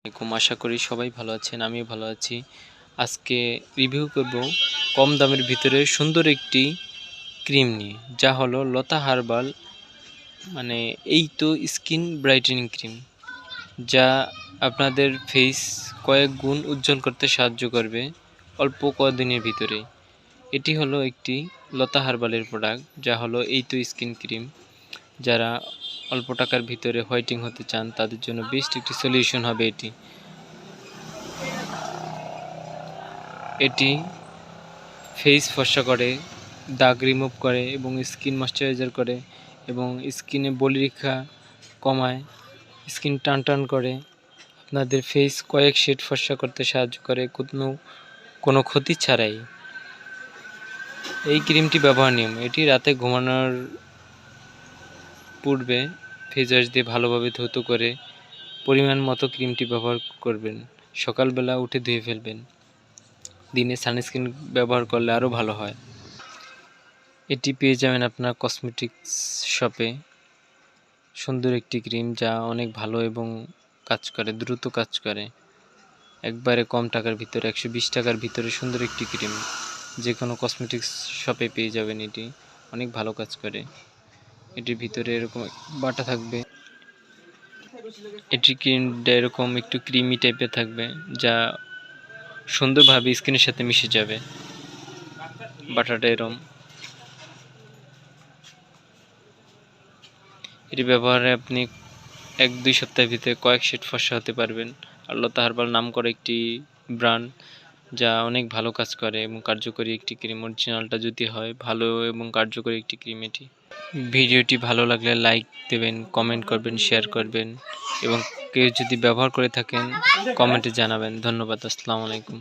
আসসালামাইকুম আশা করি সবাই ভালো আছেন, আমিও ভালো আছি। আজকে রিভিউ করব কম দামের ভিতরে সুন্দর একটি ক্রিম নিয়ে, যা হলো লতা হার্বাল মানে এই তো স্কিন ব্রাইটেনিং ক্রিম যা আপনাদের ফেস কয়েক গুণ উজ্জ্বল করতে সাহায্য করবে অল্প কদিনের ভিতরে এটি হলো একটি লতা হার্বালের প্রোডাক্ট যা হলো এই তো স্কিন ক্রিম যারা অল্প টাকার ভিতরে হোয়াইটিং হতে চান, তাদের জন্য বেস্ট একটি সলিউশন হবে এটি। এটি ফেস ফর্সা করে, দাগ রিমুভ করে এবং স্কিন ময়শ্চারাইজার করে এবং স্কিনে বলিরেখা কমায়, স্কিন টান টান করে। আপনাদের ফেস কয়েক শেড ফর্সা করতে সাহায্য করে, কোনো কোনো ক্ষতি ছাড়াই। এই ক্রিমটি ব্যবহার নিয়ম, এটি রাতে ঘুমানোর পূর্বে ওয়াশ দিয়ে ভালোভাবে ধৌত করে পরিমাণ মতো ক্রিমটি ব্যবহার করবেন। সকালবেলা উঠে ধুয়ে ফেলবেন। দিনে সানস্ক্রিন ব্যবহার করলে আরও ভালো হয়। এটি পেয়ে যাবেন আপনার কসমেটিক্স শপে। সুন্দর একটি ক্রিম যা অনেক ভালো এবং কাজ করে, দ্রুত কাজ করে। একবারে কম টাকার ভিতরে, একশো বিশ টাকার ভিতরে সুন্দর একটি ক্রিম। যে কোনো কসমেটিক্স শপে পেয়ে যাবেন এটি। অনেক ভালো কাজ করে। এটির ভিতরে এরকম বাটা থাকবে। এটি ক্রিমটা এরকম একটু ক্রিমি টাইপের থাকবে, যা সুন্দরভাবে স্কিনের সাথে মিশে যাবে। বাটাটা এরম। এটি ব্যবহারে আপনি এক দুই সপ্তাহের ভিতরে কয়েক সেট ফসা হতে পারবেন। আল্লাহ লতা হার্বাল নাম করে একটি ব্র্যান্ড যা অনেক ভালো কাজ করে এবং কার্যকরী একটি ক্রিম অরিজিনালটা যদি হয়, ভালো এবং কার্যকরী একটি ক্রিম এটি। ভিডিওটি ভালো লাগলে লাইক দেবেন, কমেন্ট করবেন, শেয়ার করবেন এবং কেউ যদি ব্যবহার করে থাকেন, কমেন্টে জানাবেন। ধন্যবাদ, আসসালামু আলাইকুম।